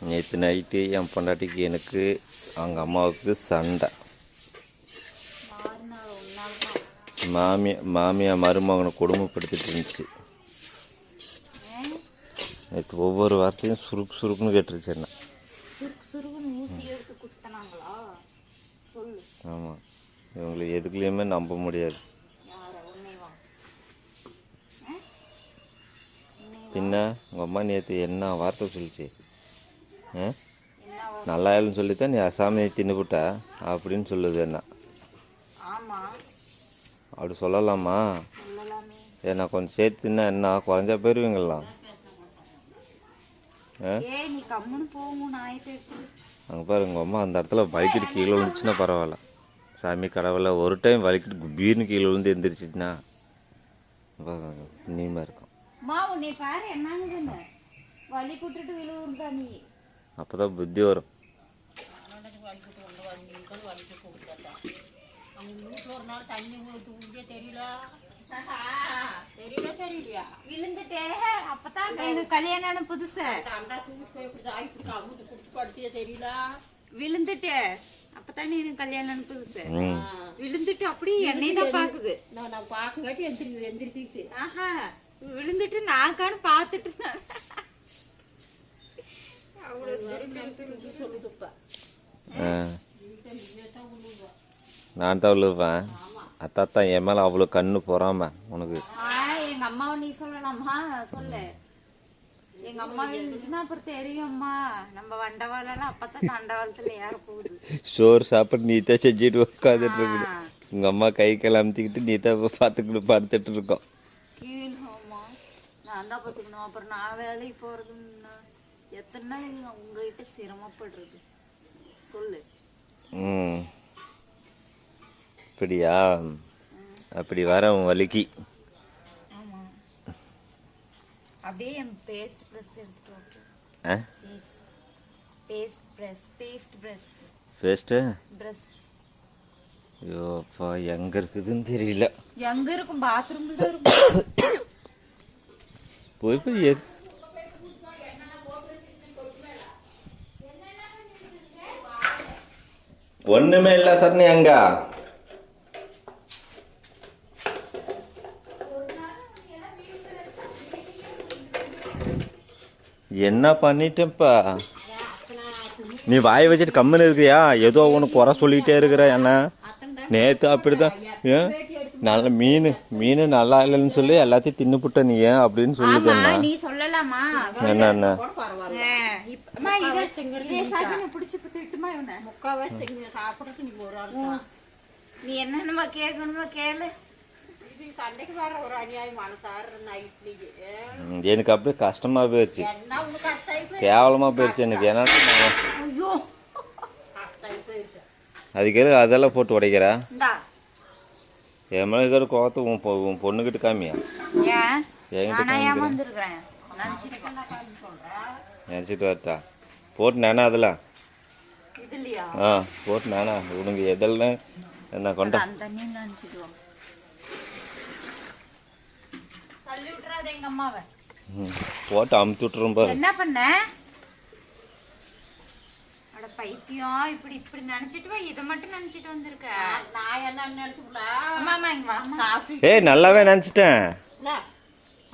நேற்று நைட்டு என் பொண்டாட்டிக்கு எனக்கு அவங்க அம்மாவுக்கு சண்டை. மாமியா மாமியா மருமகனை கொடுமைப்படுத்திட்டு இருந்துச்சு. நேற்று ஒவ்வொரு வார்த்தையும் சுருக்கு சுருக்குன்னு கேட்டுருச்சு என்ன. ஆமாம் இவங்களை எதுக்குலேயுமே நம்ப முடியாது. பின்ன உங்கள் அம்மா நேற்று என்ன வார்த்தை சொல்லிச்சு? நல்லா இல்லைன்னு சொல்லித்தான் நீ அசாமியை தின்னுபுட்ட. அப்படின்னு சொல்லுது என்ன. அப்படி சொல்லலாமா? நான் கொஞ்சம் சேர்த்து தின்னா என்ன? குறைஞ்சா எடுத்து அங்கே பாரு உங்கள் அம்மா அந்த இடத்துல வலிக்கிட்டு கீழே விழுந்துச்சுன்னா பரவாயில்ல. சாமி கடவுள ஒரு டைம் வலிக்கிட்டு குபீர்னு கீழே விழுந்து எந்திரிச்சிச்சுன்னா நீமா இருக்கும். அப்போ தான் புத்தி வரும். விழுந்துட்டே அப்பதான் எனக்கு கல்யாணம் புதுசு. விழுந்துட்டே அப்பதான் நீ எனக்கு கல்யாணம் புதுசு. விழுந்துட்டு அப்படி என்னை தான் பாக்குது. நான் பார்க்கங்காட்டி எந்திரி எந்திரிச்சிட்டு. ஆஹா விழுந்துட்டு நான் காண பாத்துட்டு நான் தான் விழுவேன். அத்தாத்தான் என் மேலே அவ்வளோ கண்ணு போறாம உனக்கு. எங்க அம்மாவை நீ சொல்லலாமா? சொல்லு. எங்க அம்மா விழுந்துச்சுன்னா அப்புறம் தெரியும்மா நம்ம வண்டவாளம் அப்பதான் தண்டவாளத்துல ஏற போகுது. சோறு சாப்பிட்டு நீ தான் செஞ்சுட்டு உட்காந்துட்டு ஆ. இருக்கணும் உங்கள் அம்மா கை கிளம்பிக்கிட்டு நீ தான் பார்த்துக்கிட்டு பார்த்துட்டு இருக்கோம். கீழ் நான் தான் பாத்துக்கணும் அப்புறம் நான் வேலைக்கு போறது முன்ன- எத்தனை நாள் நான் உங்ககிட்ட சிரமப்படுறது? சொல்லு. ம். அப்படியா? அப்படி வர உன் வலிக்கு. அப்படியே என் பேஸ்ட் ப்ரெஸ் எடுத்துட்டு ஆ? Paste brush paste brush paste brush ஐயோ அப்பா எங்கே இருக்குதுன்னு தெரியல. எங்க இருக்கும்? பாத்ரூம்ல தான் இருக்கும். போய் போய் எது? ஒண்ணுமே இல்ல சரணி அங்க. என்ன பண்ணிட்டேன்ப்பா? நீ வாய் வச்சுட்டு கம்முன்னு இருக்கியா? ஏதோ ஒன்று குறை சொல்லிட்டே இருக்கிற என்ன? நேற்று அப்படிதான் நல்ல மீன் மீன் நல்லா இல்லைன்னு சொல்லி எல்லாத்தையும் தின்னுப்புட்ட நீ ஏன் அப்படின்னு சொல்லுது ஆமா என்ன? நீ சொல்லலாமா? என்ன என்ன ஆ, இப்ப- அம்மா, இத- இதே சாக்கு பிடிச்சி திட்டுமா இவனை? முக்கால்வாசி திங்க சாப்பிட்றதுக்கு நீங்க ஒரு ஆள் தான். நீ என்னென்னமா கேட்கணுமோ கேளு. இது சண்டைக்கு வர ஒரு அநியாயம் மனசாரு நைட்லயே ம், எனக்கு அப்படியே கஷ்டமா போயிடுச்சு என்ன உனக்கு கஷ்டாயி போய் கேவலமா போயிடுச்சு எனக்கு. ஏன்னா போயிடுச்சு அதுக்கு அதெல்லாம் போட்டு உடைக்கிற? இந்தா. என் மேலே கோவத்தை உன் பொண்ணுகிட்ட காமியா? என்கிட்ட நினச்சிட்டு வரட்டா. போட்டு நானா அதில்? இது இல்லையா ஆ போட்டு நானா. உனக்கு எதெல்லாம் என்ன கொண்ட? போட்டு அமுத்தி விட்டுரும் பாரு. என்ன பண்ண? பைத்தியம் இப்படி இப்படி நினைச்சிட்டு வா. இதை மட்டும் நினைச்சிட்டு வந்திருக்க. நான் என்ன ஏய் நல்லாவே நினச்சிட்டேன்.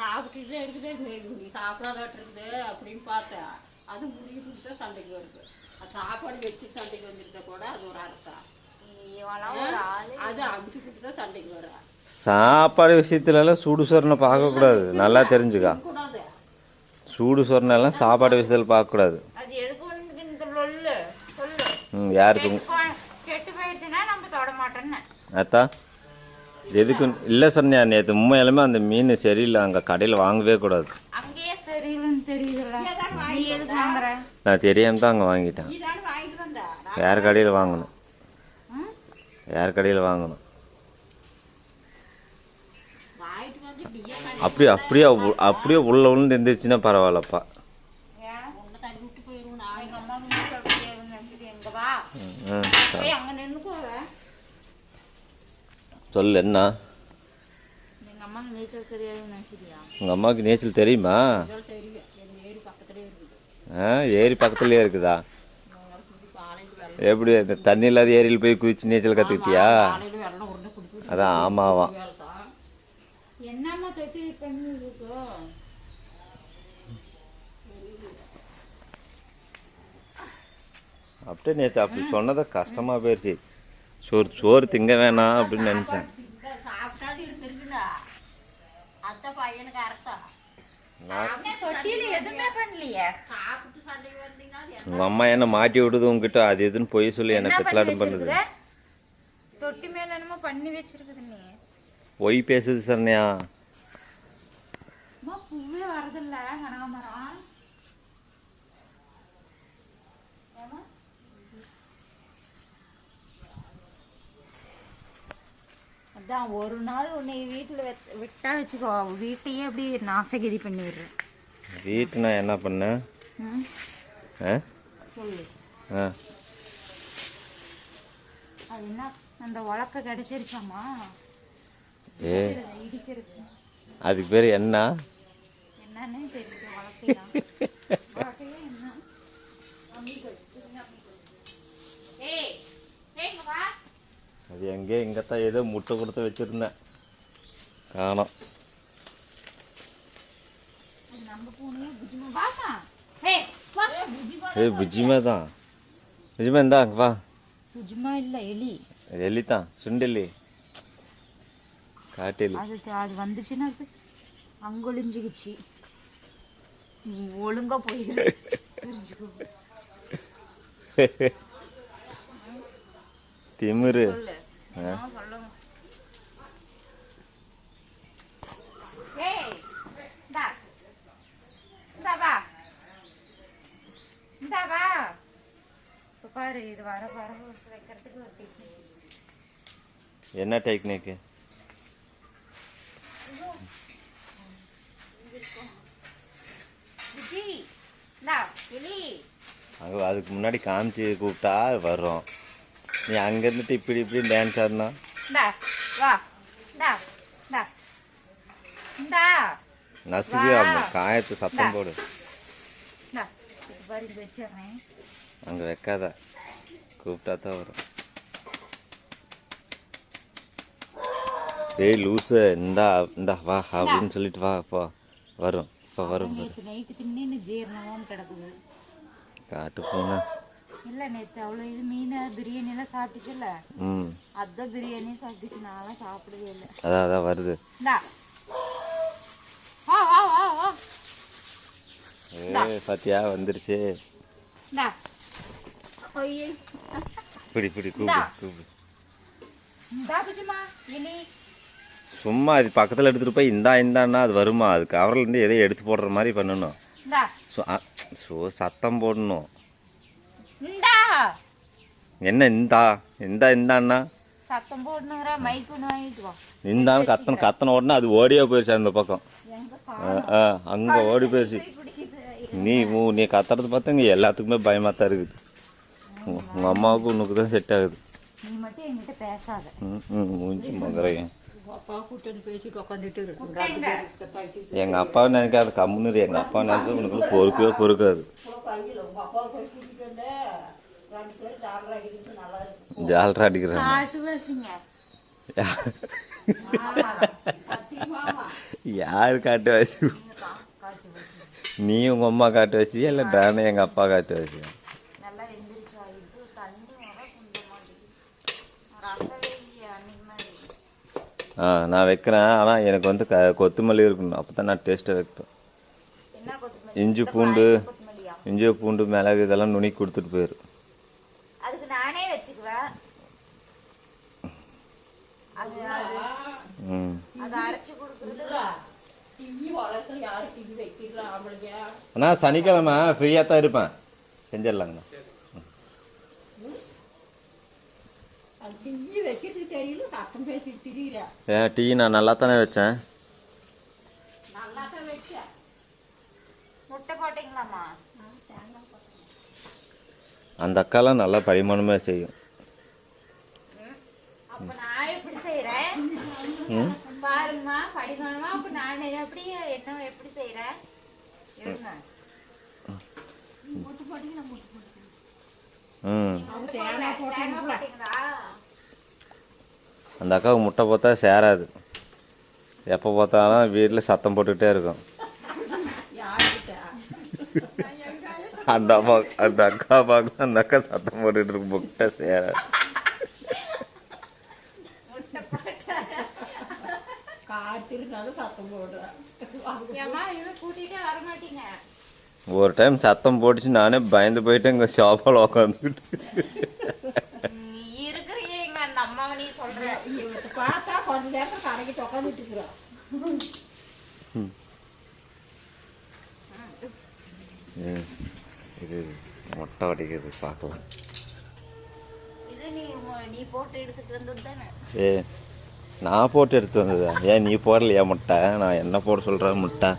சாப்பிட்டுட்டு இருக்குது நீ சாப்பிடாதாட்டு இருக்குது அப்படின்னு பார்த்தேன். அது முடியுதுன்னு தான் சண்டைக்கு வருது. அது சாப்பாடு வச்சு சண்டைக்கு வந்துருந்தா கூட அது ஒரு அர்த்தம். அது அமுச்சுக்கிட்டு தான் சண்டைக்கு வர சாப்பாடு விஷயத்துலலாம் சூடு சொரணை பார்க்கக்கூடாது. நல்லா தெரிஞ்சுக்கா. கூடாது சூடு சொரணெல்லாம் சாப்பாடு விஷயத்தில் பார்க்கக்கூடாது. அது எதுக்கு உனக்கு இந்த லொல்லு? சொல்லு. ம் யாருக்கு? கெட்டு- கெட்டு போயிடுச்சுன்னா நம்ம தொட மாட்டோன்னு அத்தா? எதுக்கு இல்லை சொன்னியா நேற்று உண்மையிலுமே அந்த மீன் சரியில்லை அங்கே கடையில் வாங்கவே கூடாது. நான் தெரியாம தான் அங்கே வாங்கிட்டேன். வேற கடையில் வாங்கணும். ம்? வேற கடையில் வாங்கணும். வாங்கிட்டு வந்து நீயே அப்படியே அப்படியே அப்படியே உள்ள உள்ள எந்திரிச்சுன்னா பரவாயில்லப்பா ஏன் உன்னை தள்ளி விட்டு போயிடும் நான் எங்க அம்மா வீட்டுல அப்படியே இருக்குது எங்க வா ம், போய் அங்க நின்னுக்கோவ சொல் என்ன? அம்மாக்கு நீச்சல் தெரியாது உங்கள் அம்மாவுக்கு நீச்சல் தெரியுமா? ஆ ஏரி பக்கத்துலேயே இருக்குதா? எப்படி இந்த தண்ணி இல்லாத ஏரியில் போய் குதிச்சு நீச்சல் கற்றுக்கிட்டியா அதான் ஆமாவாம் அப்படியே நேற்று அப்படி சொன்னதை கஷ்டமாக போயிடுச்சு சோறு சோறு திங்க வேணாம் அப்படின்னு நினச்சேன். உங்கள் அம்மா என்ன மாட்டி விடுது உங்ககிட்ட அது இதுன்னு பொய் சொல்லி என்ன பெத்தலாட்டம் பண்ணுது. தொட்டி மேல என்னமோ பண்ணி வச்சிருக்குது நீ பொய் பேசுது சரண்யா. பூவே வரதில்ல. கனகாமரம் அதான் ஒரு நாள் உன்னை வீட்டில் விட்டா வச்சுக்கோ. வீட்டையே அப்படி நாசகிரி பண்ணிடுறேன் வீட்டு நான் என்ன பண்ணேன் சொல்லு. அது என்ன? அந்த உலக்க கிடைச்சிருச்சாமா? ஏ. இடிக்கிறது அதுக்கு பேர் என்ன? என்னன்னு தெரியல உலக்கையா உலக்கையா என்ன அம்மிக்கல் சின்ன அம்மிக்கல். ஏய் ஏய் இங்க வா அது எங்கே இங்கத்தான் ஏதோ முட்டை கொடுத்து வச்சிருந்தேன். காணோம். ஏய் புஜிமா தான். புஜிமா இந்தா அங்க வா. புஜிமா இல்ல எலி. எலி தான். சுண்டெலி. காட்டெலி. அது அது வந்துச்சுன்னா அது அங்கொழிஞ்சுக்கிச்சு ஒழுங்கா போயிரு. திமிரு. என்ன டெக்னிக்கு அதுக்கு முன்னாடி காமிச்சு கூப்பிட்டா வரும் நீ அங்கே இருந்துட்டு இப்படி இப்படி டான்ஸ் ஆடினா? வா. காயத்து சத்தம் போடு. அங்கே வைக்காத. கூப்பிட்டா தான் வரும். ஏய் லூசு இந்தா இந்தா வா அப்படின்னு சொல்லிட்டு வா இப்போ வரும். இப்போ வரும் காட்டு போனா. இல்ல நேத்து அவ்வளவு இது மீன் பிரியாணி எல்லாம் சாப்பிட்டுச்சுல்ல? ம். அதான் பிரியாணி சாப்பிட்டுச்சு. நான்லாம் சாப்பிடவே இல்லை. அதான் அதான் வருது. வா வா வா பாத்தியா வந்துருச்சு. பிடி பிடி கூப்பிடு கூப்பிடு. சும்மா அது பக்கத்தில் எடுத்துகிட்டு போய் இந்தா இந்தான்னா அது வருமா? அது கவர்லேருந்து எதையும் எடுத்து போடுற மாதிரி பண்ணணும். ஸோ சத்தம் போடணும். என்ன இந்தா? இந்தா இந்தான்னா? சத்தம் போடணுங்கிற மைக் ஒன்று வாங்கிட்டு வா இந்தான்னு கத்தன கத்தன உடனே அது ஓடியே போயிடுச்சு அந்த பக்கம். எங்க அங்கே ஓடி போயிடுச்சு நீ உ- நீ கத்துறது பார்த்தா இங்கே எல்லாத்துக்குமே பயமாக தான் இருக்குது உங்கள் அம்மாவுக்கு உனக்கு தான் செட் ஆகுது. நீ மட்டும் என்கிட்ட பேசாத. ம் ம் மூஞ்சி கூப்பிட்டேங்க. எங்கள் அப்பாவை நினைக்காத. கம்முன்னு எங்கள் அப்பா நினைச்சா உனக்கு பொறுக்கவே பொறுக்காது. ஜாலரா அடிக்கிறாங்க யார் காட்டு பேசுங்க நீ உங்கள் அம்மா காட்டு வச்சியா இல்லை நானே எங்கள் அப்பா காட்டு மாதிரி. ஆ நான் வைக்கிறேன். ஆனால் எனக்கு வந்து க கொத்தமல்லி இருக்கணும். அப்போ தான் நான் டேஸ்ட்டாக வைப்பேன். இஞ்சி பூண்டு இஞ்சி பூண்டு மிளகு இதெல்லாம் நுனி கொடுத்துட்டு போயிரு அதுக்கு நானே வச்சுக்குவேன் அது அது ம் அது அரைச்சு கொடுக்குறது டிவி வளர்க்குற யாரு டிவி வைக்கிறா ஆம்பளைங்க அண்ணா சனிக்கிழமை ஃப்ரீயாக தான் இருப்பேன். செஞ்சிடலாங்கண்ணா. ஏன் டீ நான் நல்லா தானே வச்சேன் நல்லா தான் வச்சேன்? முட்டை போட்டீங்களாம்மா? அந்த அக்காலாம் நல்லா பரிமாணமாக செய்யும் அப்ப நான் எப்படி செய்யறேன் ம். பாருங்கம்மா படிமானமா அப்ப நான் எப்படி என்ன எப்படி செய்யறேன் என்ன? ம். தேங்காய் போட்டீங்களா? அந்த அக்காவுக்கு முட்டை பார்த்தா சேராது. எப்போ பார்த்தாலும் வீட்டில் சத்தம் போட்டுக்கிட்டே இருக்கும். அந்த அம்மா அந்த அக்கா பார்க்க அந்த அக்கா சத்தம் போட்டுட்டு இருக்கும் முட்டை சேராது. சத்தம் போடுறேன் ஒரு டைம் சத்தம் போட்டுச்சு நானே பயந்து போயிட்டு இங்கே ஷாப்பால் இவத்தை பார்த்தா கொஞ்ச இருக்கிறோம். இது முட்டை பார்க்கலாம் இது நீ நீ போட்டு எடுத்துட்டு வந்தது தானே ஏ நான் போட்டு எடுத்து வந்ததா. ஏன் நீ போடலையா முட்டை? நான் என்ன போட சொல்கிறேன் முட்டை?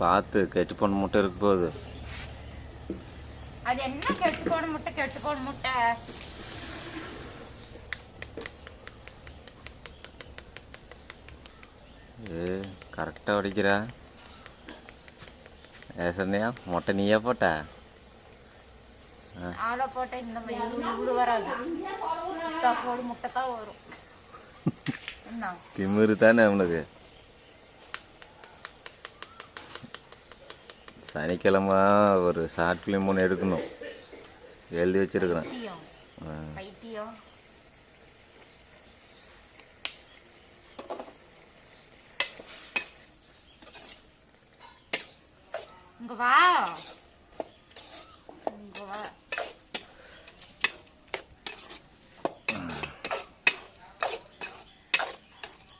பார்த்து கெட்டு போன முட்டை இருக்கு போகுது. அது என்ன கெட்டு போன முட்டை? கெட்டு போன முட்டை. ஏ கரெக்டாக உடைக்கிறா ஏ சொன்னியா முட்டை நீயே போட்ட ஆளை போட்ட இந்த மாதிரி இவ்வளவு இவ்வளவு வராது முட்டாசோடு முட்டை தான் வரும் என்ன திமிரு தானே அவனுக்கு சனிக்கிழமை ஒரு ஷார்ட் ஃபிலிம் ஒன்று எடுக்கணும் எழுதி வச்சிருக்கிறேன் பைத்தியம் ஆ. பைத்தியம் இங்க வா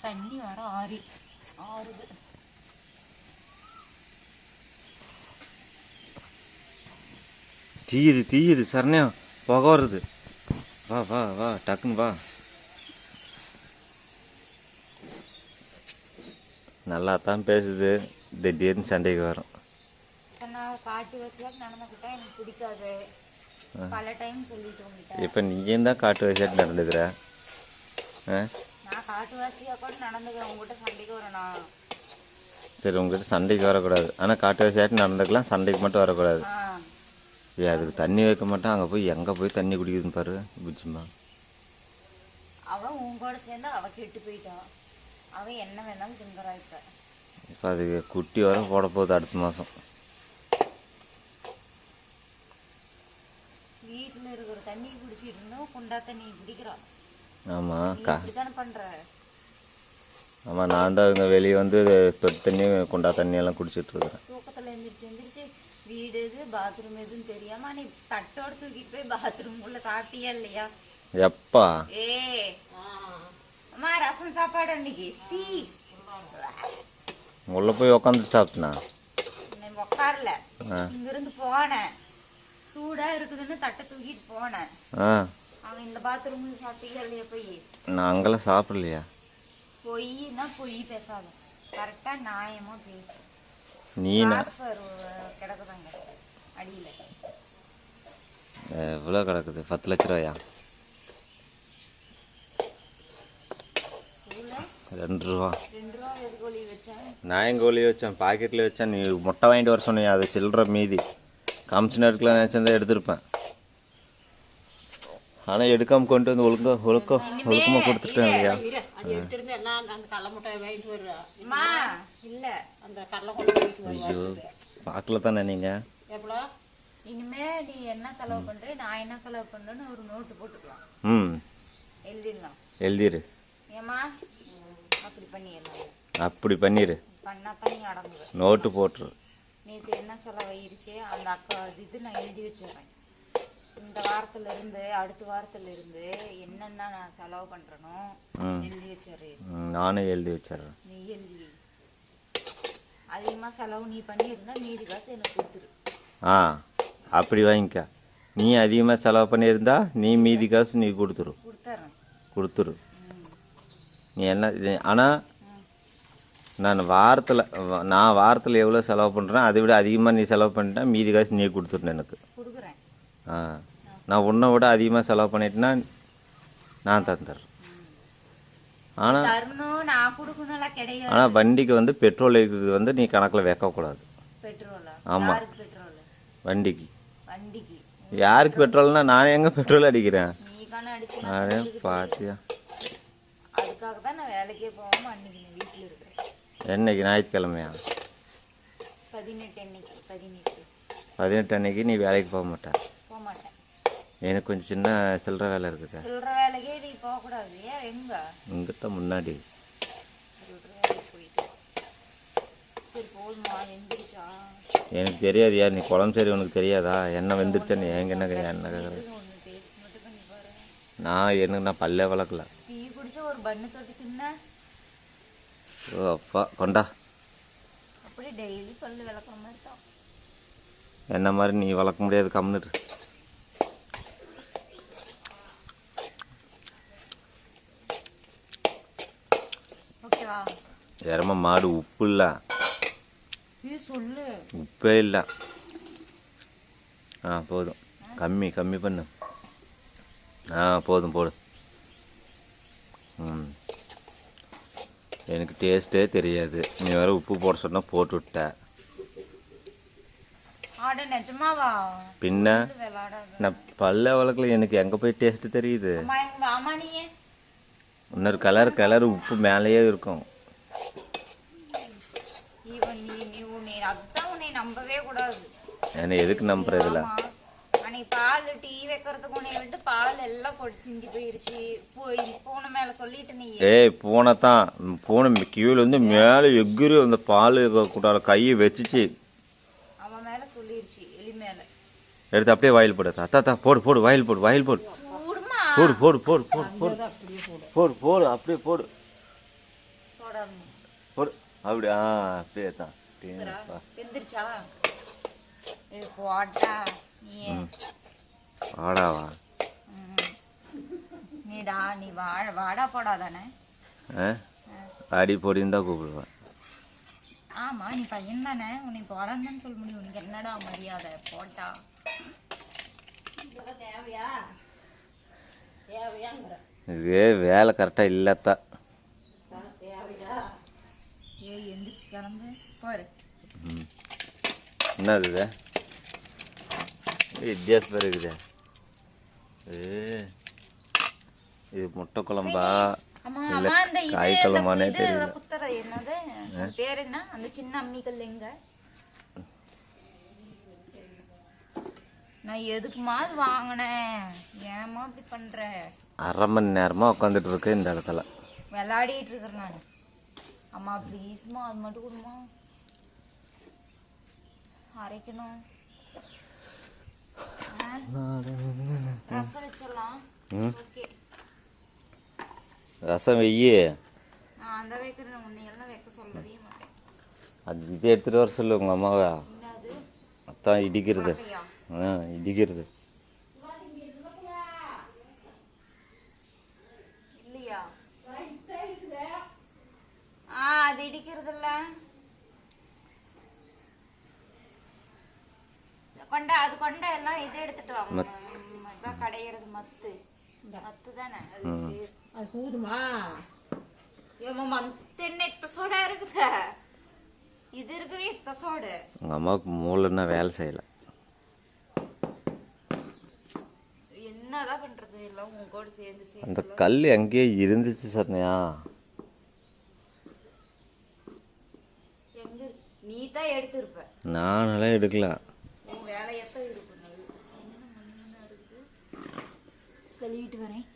தண்ணி வர ஆறி. ஆறுது. தீயுது தீயுது சரண்யா. புகை வருது. வா வா வா டக்குன்னு வா. நல்லா தான் பேசுது. திடீர்னு சண்டைக்கு வரும். நான் காட்டு வசதியாக நடந்துக்கிட்டா எனக்கு பிடிக்காது. பல டைம் சொல்லிட்டு உங்ககிட்ட. இப்போ நீயும் தான் காட்டு வயசாட்டு நடந்துக்கிற? நான் காட்டுவாசியா கூட நடந்துக்கிறேன். உங்ககிட்ட சண்டைக்கு வரணும். சரி உங்ககிட்ட சண்டைக்கு வரக்கூடாது. ஆனால் காட்டு வயசாட்டு நடந்துக்கலாம். சண்டைக்கு மட்டும் வரக்கூடாது. ஏ அதுக்கு தண்ணி வைக்க மாட்டேன். அங்கே போய் எங்கே போய் தண்ணி குடிக்குதுன்னு பாரு புஜ்ஜிமா அவ உங்களோட சேர்ந்து அவ கெட்டு போயிட்டான் அவ என்ன வேணாலும் திங்குறா இப்ப. இப்போ அது குட்டி வர போட போகுது அடுத்த மாதம் வீட்டுல இருக்கிற தண்ணி குடிச்சிட்டு இருந்தோம் குண்டா தண்ணி குடிக்கிறான் ஆமாம் கா பண்ற? ஆமாம் நான் தான் இங்கே வெளியே வந்து தொட்டி தண்ணி குண்டா தண்ணி எல்லாம் குடிச்சிட்டு இருக்கிறேன். தூக்கத்துல எந்திரிச்சு எந்திரிச்சு வீடு எது பாத்ரூம் எதுன்னு தெரியாம நீ தட்டோட தூக்கிட்டு போய் பாத்ரூம் உள்ள சாப்பிட்டியா இல்லையா? எப்பா? ஏ அம்மா ரசம் சாப்பாடு அன்னைக்கு. சீ. உள்ளே போய் உக்காந்துட்டு சாப்பிட்டேனா? ஆ. இங்கிருந்து போனேன். சூடா இருக்குதுன்னு தட்டை தூக்கிட்டு போனேன். ஆ. அங்க இந்த பாத்ரூம்ல சாப்பிட்டீங்க இல்லையா போய்? நான் அங்கெல்லாம் சாப்பிடலையா? பொய்னா பொய் பேசாத. கரெக்டா நியாயமா பேசு. நீ கிடக்குதாங்க. அடியில. எவ்வளோ கிடக்குது? பத்து லட்ச ரூபாயா? ரெண்டு ரூபா. எதுக்கோழி வச்சேன் ஒளி வச்சேன் பாக்கெட்டில் வச்சேன். நீ முட்டை வாங்கிட்டு வர சொன்னீங்க அது சில்லற மீதி. கமிஷன் எடுக்கலாம் நினச்சிருந்தா எடுத்திருப்பேன். ஆனால் எடுக்காமல் கொண்டு வந்து ஒழுங்கா ஒழுக்க ஒழுக்கமாக கொடுத்துட்டேன் இல்லையா? ஐயோ பார்க்கல தானே நீங்கள் இனிமே நீ என்ன செலவு பண்ற? நான் என்ன செலவு பண்றேன்னு ஒரு நோட்டு போட்டுக்கலாம். ம். எழுதிடலாம். எழுதிரு. ஏமா அப்படி பண்ணிடலாம். அப்படி பண்ணிடு பண்ணா தான் நீ அடங்குவ. நோட்டு போட்டுரு. நேற்று என்ன செலவாயிருச்சு அந்த அக்கா இது நான் எழுதி வச்சிடுறேன். இந்த வாரத்துல இருந்து அடுத்த வாரத்துல இருந்து என்னென்ன நான் செலவு பண்றேனோ ம். எழுதி வச்சிடுறேன். நானும் எழுதி வச்சிடுறேன். நீ எழுதி வை. அதிகமா செலவு நீ பண்ணியிருந்தா மீதி காசு எனக்கு கொடுத்துரு. ஆ அப்படி வாங்கிக்க. நீ அதிகமாக செலவு பண்ணியிருந்தா நீ மீதி காசு நீ கொடுத்துரு. கொடுத்துட்றேன் கொடுத்துரு. நீ என்ன ஆனால் நான் வாரத்தில் நான் வாரத்தில் எவ்வளோ செலவு பண்ணுறேன் அதை விட அதிகமாக நீ செலவு பண்ணிட்டா மீதி காசு நீ கொடுத்துருணும் எனக்கு. ஆ. நான் உன்னை விட அதிகமாக செலவு பண்ணிட்டேன்னா நான் தந்துடுறேன். ஆனால் ஆனால் வண்டிக்கு வந்து பெட்ரோல் இருக்குது வந்து நீ கணக்கில் வைக்கக்கூடாது. பெட்ரோலா? ஆமா. யாருக்கு பெட்ரோல் வண்டிக்கு. யாருக்கு பெட்ரோல்னா நான் எங்கே பெட்ரோல் அடிக்கிறேன்? அதே பாத்தியா? அதுக்காக தான் நான் வேலைக்கே போகாம அன்னைக்கு என்னைக்கு? ஞாயிற்றுக்கிழமையா? பதினெட்டு அன்னைக்கு நீ வேலைக்கு போக மாட்டேன் மாட்டேன். எனக்கு கொஞ்சம் சின்ன சில்லற வேலை இருக்குது. சில்லற வேலைக்கே நீ போகக்கூடாது ஏன்? எங்க? இங்கே தான் முன்னாடி எனக்கு தெரியாது யார் நீ குழம்பு சரி உனக்கு தெரியாதா? என்ன வந்துருச்சேன்னு எங்க என்ன என்ன கேட்குறது நான் எனக்கு நான் பல்லே வளர்க்கல. டீ குடிச்சா ஒரு பண்ணு தொட்டி தின்ன? விளக்குற மாதிரி தான் என்ன மாதிரி நீ வளர்க்க முடியாது கம்னுட்டு எரம மாடு உப்பு இல்லை உப்பே இல்லை ஆ போதும் கம்மி கம்மி பண்ணு ஆ போதும் போடு ம் எனக்கு டேஸ்ட்டே தெரியாது. நீ வேற உப்பு போட சொன்னா போட்டு விட்ட. பின்ன நான் பல்ல வளர்க்கல. எனக்கு எங்கே போய் டேஸ்ட்டு தெரியுது? இன்னொரு கலர் கலர் உப்பு மேலேயே இருக்கும். என்னை எதுக்கு. அன்னைக்கு பால் டீ வைக்கிறதுக்கு உன்னை விட்டு பால் எல்லாம் கொடி சிந்தி போயிருச்சு. பூனை மேல சொல்லிட்டு நீ. ஏய் பூனை தான் பூனை கீழே வந்து மேலே எகிரி அந்த பால் கூட்டால கையை வச்சுச்சு. அவன் மேல சொல்லிருச்சு எலி மேல. எடுத்து அப்படியே வாயில் போடு. அத்தா அத்தா போடு போடு வாயில் போடு வாயில் போடு. போடு போடு போடு போடு போடு. போடு. போடு அப்படியே போடு. போடு. அப்படி ஆ அப்படியே தான். எந்திரிச்சா ஏ போட்டா நீ ஆடாவா ம். நீடா நீ வாழ வாடா போடாதானே ஆ? அடி பொடின்னு தான் கூப்பிடுவேன் ஆமா நீ பையன் தானே. உன்னை போடான்னு சொல்ல முடியும். உனக்கு என்னடா மரியாதை? போட்டா. தேவையா? தேவையாங்கிற இதே வேலை கரெக்டாக இல்லத்தா. இதெல்லாம் தேவையா? ஏய் எந்திரிச்சு கிளம்பு. போரு. ம். என்னது வித்தியாசம் இருக்குதே. இது முட்டை குழம்பா? அம்மா இல்ல காய் குழம்பானே தெரியல என்னது? பேர் என்ன? அந்த சின்ன அம்மிக்கல் எங்க? நான் எதுக்குமா அது வாங்கினேன்? ஏமா இப்படி பண்ற? அரை மணி நேரமாக உட்காந்துட்டு இருக்கு இந்த இடத்துல. விளையாடிட்டு இருக்கிறேன் நான். அம்மா ப்ளீஸ்மா அது மட்டும் கொடுமா அரைக்கணும்? ரசம் வெய்யி அது இதை எடுத்துகிட்டு வர சொல்லு உங்கள் அம்மாவை அதான் இடிக்கிறது ஆ இடிக்கிறது இல்லையா ஆ அது இடிக்கிறது இல்ல கொண்ட அது கொண்ட எல்லாம் இது எடுத்துட்டு வா ம், இதான் கடையிறது மத்து. மத்து தானே அது போதுமா? ஏம்மா மத்து என்ன இத்த சோடா இருக்குதா. இது இருக்கவே இத்த சோடு. உங்கள் அம்மாவுக்கு மூளைன்னா வேலை செய்யலை. என்னதான் பண்றது? எல்லாம் உங்க கூட சேர்ந்து அந்த கல் எங்கேயோ இருந்துச்சு சரணையா. எங்க நீ தான் எடுத்திருப்ப. நானெல்லாம் எடுக்கல. உன் வேலையத்தான் இருக்கு என்ன மண்ணா இருக்குது கழுவிட்டு வரேன்.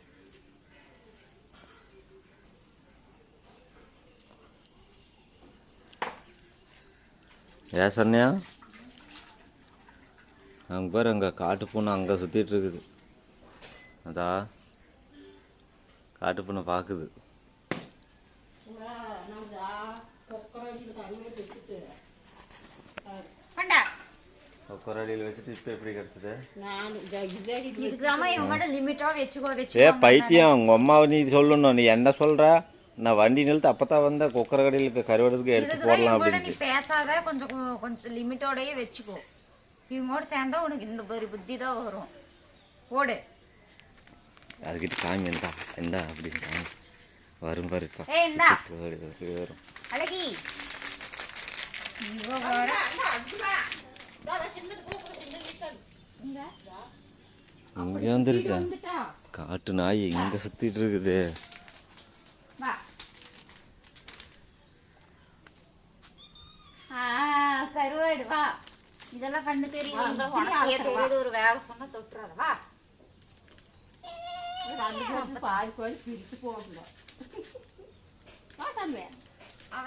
ஏன் சரணையா? அங்கே பாரு அங்கே காட்டு பூனை அங்கே சுற்றிட்டு இருக்குது. அதா காட்டு பூனை பார்க்குது எப்படி கிடச்சிது நான் இதை இதை இதுக்குதாம்மா இவங்கள்ட்ட லிமிட்டா வச்சுக்கோ ஏ வச்சுக்கோ பைத்தியம் உங்கள் அம்மாவை நீ சொல்லணும். நீ என்ன சொல்கிற நான் வண்டி நிறுத்து அப்போ தான் வந்தேன். குக்கர கடையில் கருவாடுறதுக்கு எடுத்து இதுக்குதான் போடலாம் நீ அப்படின்னு பேசாத கொஞ்சம் கொஞ்சம் லிமிட்டோடயே வச்சுக்கோ. இவங்களோட சேர்ந்தா உனக்கு இந்த ஒரு புத்தி தான் வரும். போடு. அதுக்கிட்ட காமி எந்தா எந்தா அப்படின்னு காமி வரும் பாருப்பா ஏய் இந்தா. வரும், அழகி. இவ வர இங்க காட்டு நாய் இங்கே சுத்திட்டு இருக்குது. வா. ஆ கருவாடு வா. இதெல்லாம் கண்ணு தெரியும் ஒரு வேலை சொன்னா தொட்டுறாத வா. பாதி பாதி பிரித்து வா தம்பி.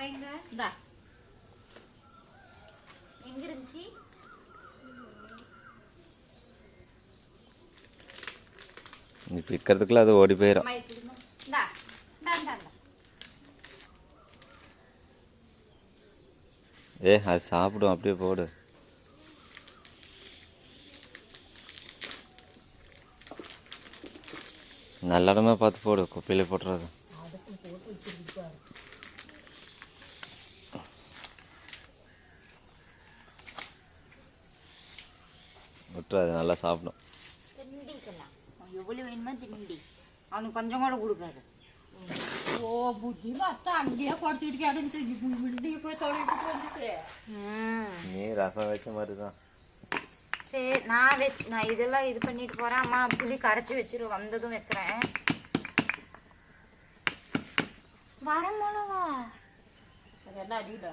எங்க? இந்தா. எங்க இருந்துச்சு? நீ பிக்கிறதுக்குள்ள அது ஓடி போயிடும் ஏ அது சாப்பிடும் அப்படியே போடு. நல்ல இடமா பார்த்து போடு குப்பையில போட்டுறது. விட்டுறாது நல்லா சாப்பிடும். அவனுக்கு கொஞ்சம் கூட கொடுக்காது. ஓ புத்தி மத்த அங்கேயே கொடுத்துட்டு கிடந்து விண்டியை போய் தொலைட்டு வந்துட்டு. நீ ரசம் வச்ச மாதிரி தான் சரி நான் வெ நான் இதெல்லாம் இது பண்ணிட்டு போறேன். அம்மா புளி கரைச்சி வச்சிரு வந்ததும் வைக்கிறேன். வர மிளவா அது என்ன அடியில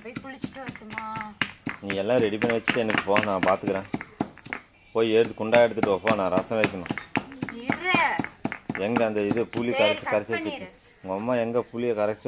போய் குளிச்சுட்டு வரட்டுமா? நீ எல்லாம் ரெடி பண்ணி வச்சுட்டு எனக்கு போ நான் பார்த்துக்கிறேன் போய் எடுத்து குண்டா எடுத்துட்டு போ நான் ரசம் வைக்கணும். எங்கே அந்த இது புளி கரைச்சி கரைச்சி. வச்சுட்டு உங்கள் அம்மா எங்கே புளியை கரைச்சி